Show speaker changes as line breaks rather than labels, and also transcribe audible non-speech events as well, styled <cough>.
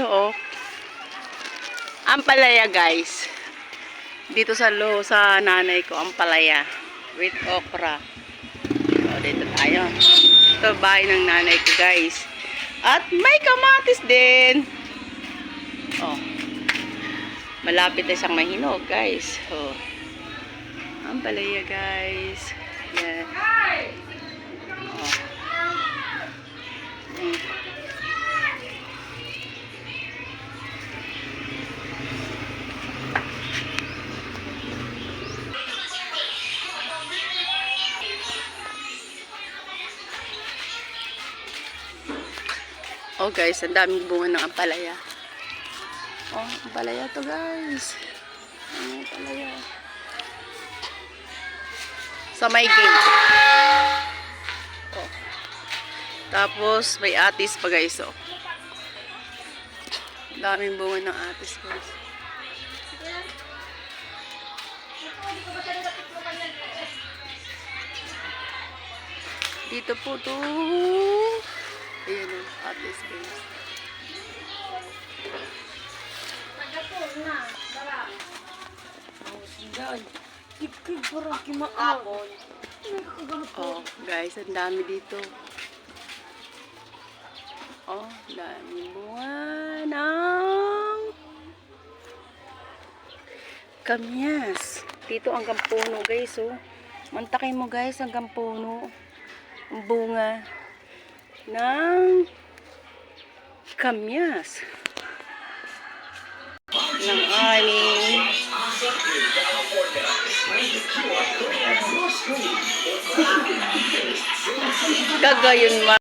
Ito oh. Ampalaya guys. Dito sa lo sa nanay ko, ampalaya with okra. So, dito tayo. Ito bahay ng nanay ko guys. At may kamatis din. Oh. Malapit na siyang mahinog guys. Oh. Ampalaya guys. Yan. Oh guys, ang daming bunga ng ampalaya. Oh, ampalaya to guys. Ang ampalaya. Sa may gate. Oh. Tapos may atis pa guys oh. Daming bunga ng atis guys. Dito po to. Ayan o, atis guys. Oh, guys, ang dami dito. Oh, dami bunga ng kamyas. Dito hanggang puno, guys, oh. Mantakin mo, guys, hanggang puno. Ang bunga ng kamyas. Ng aning <laughs> Kagayon